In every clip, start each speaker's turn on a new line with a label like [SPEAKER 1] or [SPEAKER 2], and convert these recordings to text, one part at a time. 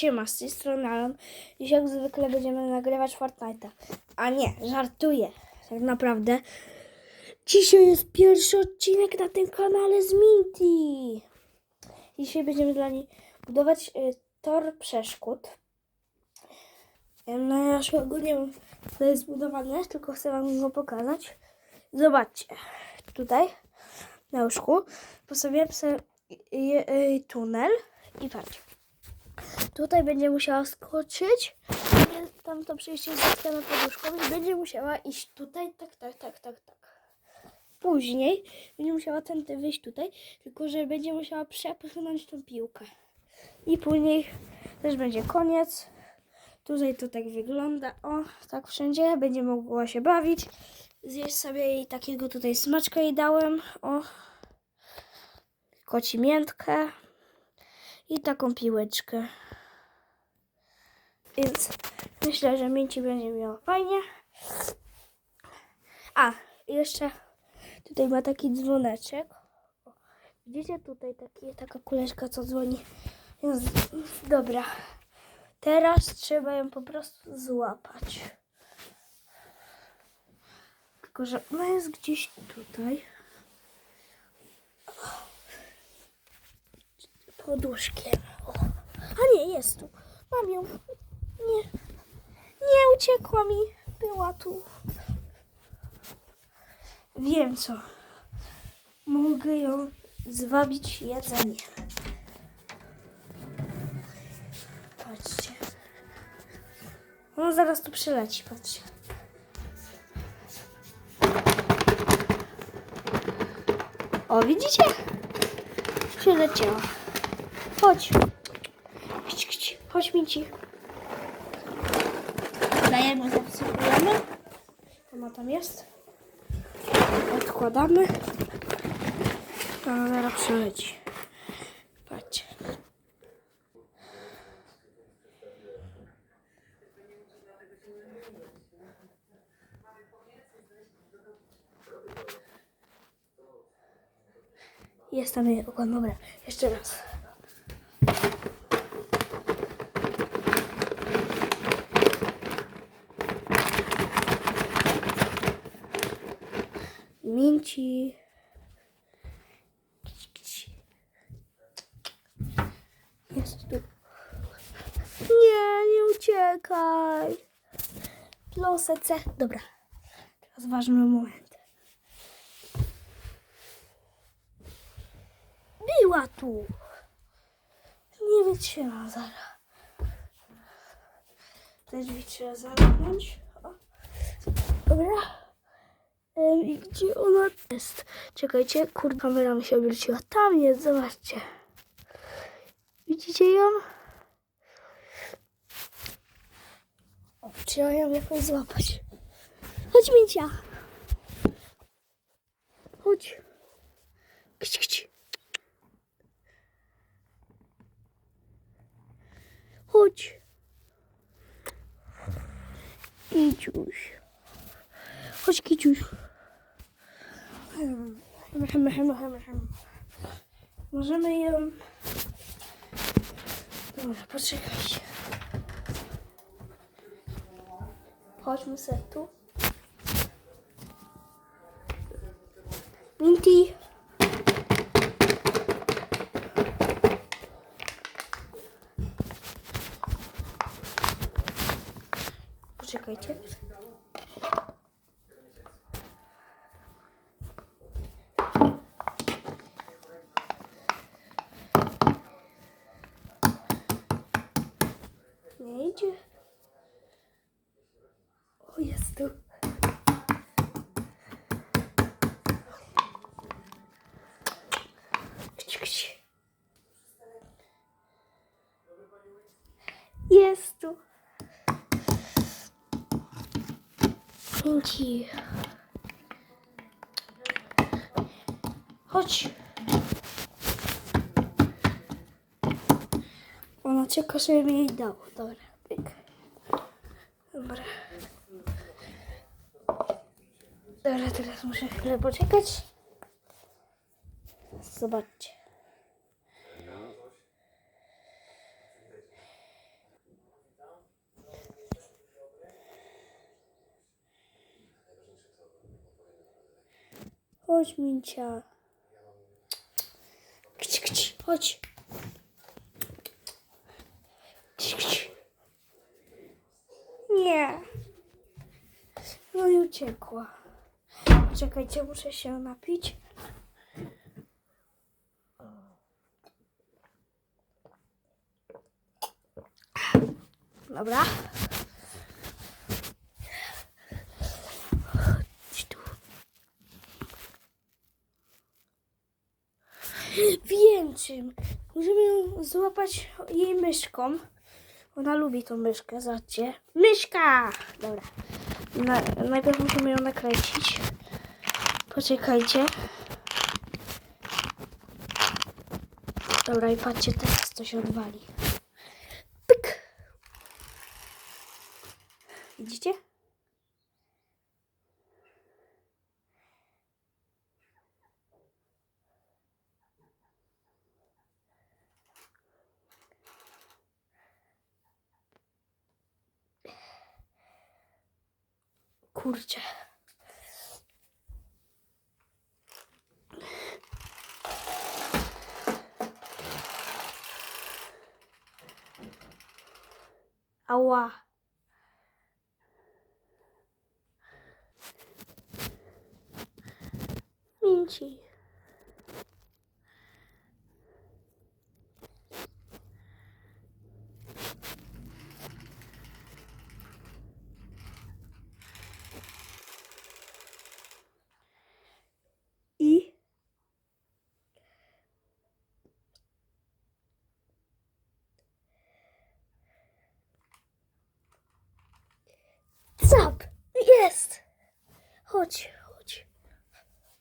[SPEAKER 1] Siema, z tej strony Alan. Dziś jak zwykle będziemy nagrywać Fortnite'a. A nie, żartuję. Tak naprawdę. Dzisiaj jest pierwszy odcinek na tym kanale z Minty. Dzisiaj będziemy dla niej budować y, tor przeszkód. Ym, No ja już go nie to jest zbudowane, tylko chcę wam go pokazać. Zobaczcie. Tutaj na łóżku postawiłem sobie y, y, tunel i patrzcie. Tutaj będzie musiała skoczyć. Tam to przejście zatkane poduszką i będzie musiała iść tutaj, tak, tak, tak, tak, tak. Później będzie musiała tędy wyjść tutaj, tylko że będzie musiała przepchnąć tą piłkę. I później też będzie koniec. Tutaj to tak wygląda. O, tak wszędzie. Będzie mogła się bawić. Zjeść sobie jej takiego tutaj smaczka jej dałem. O, koci miętkę i taką piłeczkę. Więc myślę, że Minci będzie miała fajnie. A, jeszcze tutaj ma taki dzwoneczek. O, widzicie tutaj taki, taka kuleczka, co dzwoni. Więc, dobra. Teraz trzeba ją po prostu złapać. Tylko, że ona jest gdzieś tutaj. Pod łóżkiem. O. A nie, jest tu. Mam ją. Nie. Nie uciekła mi. Była tu. Wiem co. Mogę ją zwabić jedzenie. Patrzcie. No zaraz tu przyleci, patrzcie. O, widzicie? Przyleciała. Chodź. Chodź, chodź, chodź Mici. Dajemy, zasypujemy. Ona tam jest. Odkładamy. Ona zaraz przyleci. Patrzcie. Jest tam jej okon. Dobra, jeszcze raz. Minci. Jest tu. Nie, nie uciekaj. Losę C. Dobra. Teraz ważny moment. Była tu. Nie wytrzyma zaraz. Te drzwi trzeba zamknąć. Dobra. I gdzie ona jest? Czekajcie, kurde, kamera mi się obróciła. Tam jest, zobaczcie. Widzicie ją? O, trzeba ją jakoś złapać. Chodź, Mincia. Chodź. Kć, kć. Chodź. Kiciuś. Chodź, Kiciuś. Hmm, hmm, hmm, hmm, hmm. Możemy ją... Dobra, poczekajcie. Chodźmy sobie tu. Minty. Poczekajcie. Nie idzie. O, jest tu. Kć, kć. Jest tu. Pinki. Chodź. Ona czeka, żeby jej dało. Dobra, pyk. Dobra. Dobra, teraz muszę chwilę poczekać. Zobaczcie. Chodź, Mincia. Kci, kci, chodź. Kci, kci. Nie. No i uciekła. Czekajcie, muszę się napić. Dobra. Wiem czym. Możemy ją złapać jej myszką. Ona lubi tą myszkę, zobaczcie. Myszka! Dobra. Na, najpierw musimy ją nakręcić. Poczekajcie. Dobra, i patrzcie, teraz to się odwali. Pyk! Widzicie? Kurczę. Ała. Minci. I Zap! Jest! Chodź, chodź.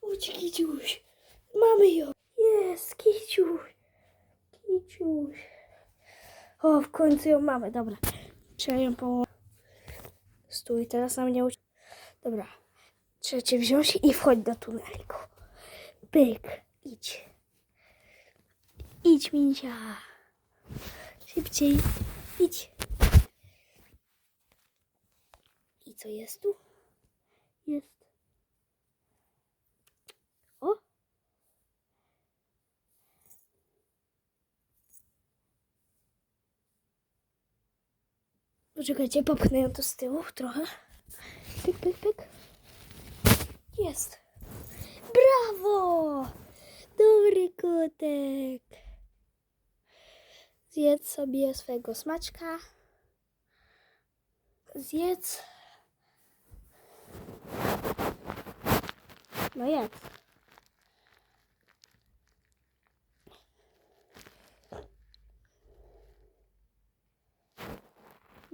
[SPEAKER 1] Chodź, Kiciuś. Mamy ją. Jest, Kiciuś. Kiciuś. O, w końcu ją mamy. Dobra. Trzeba ją położyć. Stój, teraz na mnie uci... Dobra. Trzeba cię wziąć i wchodź do tunelku. Pyk. Idź. Idź, Mincia. Szybciej. Idź. I co jest tu? Jest. O! Poczekajcie, popchnę ją tu z tyłu trochę. Pyk, pyk, pyk. Jest. Brawo! Dobry kotek. Zjedz sobie swojego smaczka. Zjedz. No jak?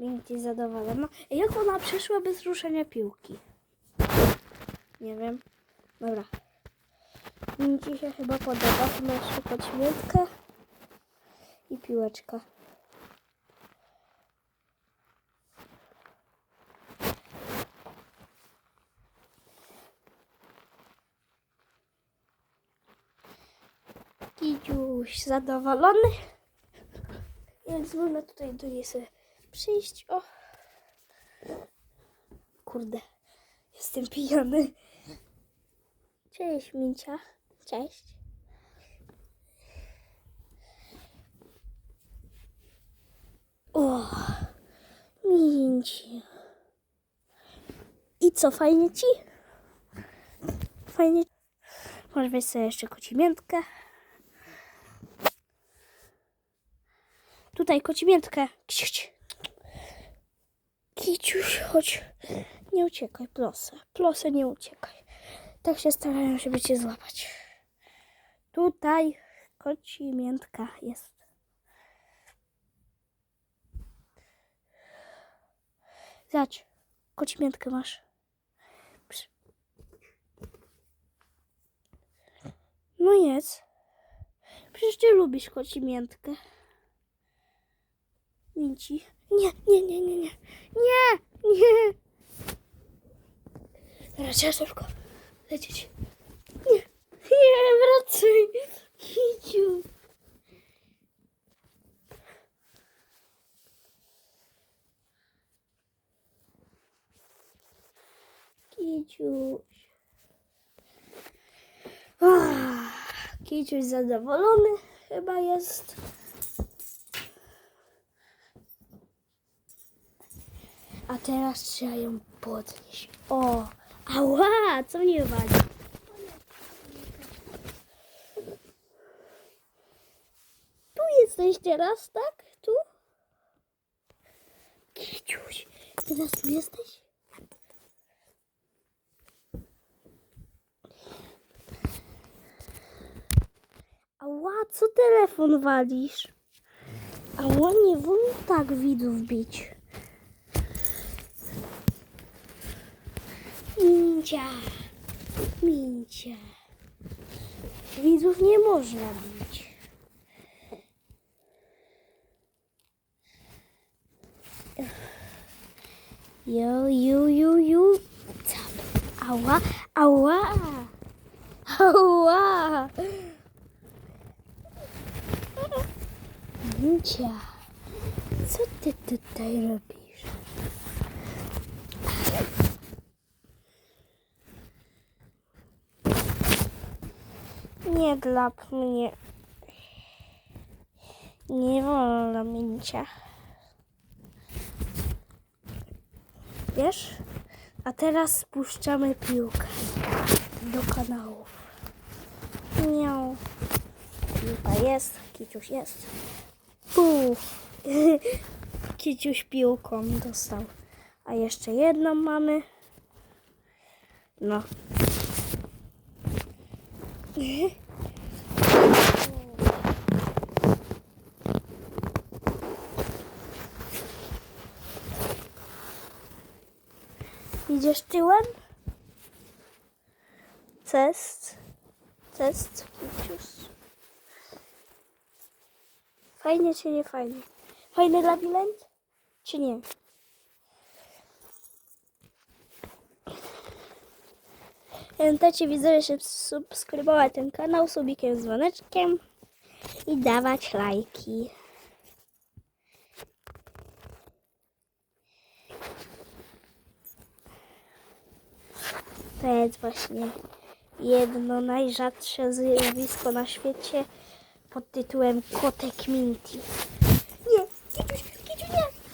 [SPEAKER 1] Minki zadowolona. Jak ona przeszła bez ruszenia piłki? Nie wiem. Dobra. Minki się chyba podoba. Masz szukać miętkę i piłeczka. Kidziuś zadowolony. Więc można tutaj do niej sobie przyjść. O. Kurde. Jestem pijany. Cześć, Mincia. Cześć. O, Minci. I co, fajnie ci? Fajnie. Możesz weź sobie jeszcze kocimiętkę. Tutaj kocimiętkę. Kciuć. Kiciuś, chodź. Nie uciekaj, plosę. Plosę, nie uciekaj. Tak się starają, żeby cię złapać. Tutaj kocimiętka jest. Zobacz, kocimiętkę masz. Psz. No jest. Przecież ty lubisz kocimiętkę. Minci. Nie, nie, nie, nie, nie. Nie, nie. Teraz trzeba szybko lecieć. Nie, nie, wracaj. Kiciu. Kiciuś. Kiciuś zadowolony chyba jest. A teraz trzeba ją podnieść. O! Ała! Co mnie wali? Tu jesteś teraz, tak? Tu? Kiciuś, teraz tu jesteś? Ała, co telefon walisz? Ała, nie wolno tak widzów bić. Mincia, mincia. Widzów nie można bić. Jo, ju, ju, ju. Ała, ała. Ała. Mincia, co ty tutaj robisz? Nie dla mnie. Nie wolno mincia. Wiesz? A teraz spuszczamy piłkę do kanałów. Miau. Piłka jest, kiciuś jest. Puf. Kiciuś piłką dostał. A jeszcze jedną mamy. No. Idziesz tyłem? Cest. Cest, kicius. Fajnie czy nie fajnie? Fajny labirynt? Czy nie? Pamiętajcie widzowie, żeby subskrybować ten kanał subikiem, dzwoneczkiem i dawać lajki. To jest właśnie jedno najrzadsze zjawisko na świecie pod tytułem kotek Minty. Nie,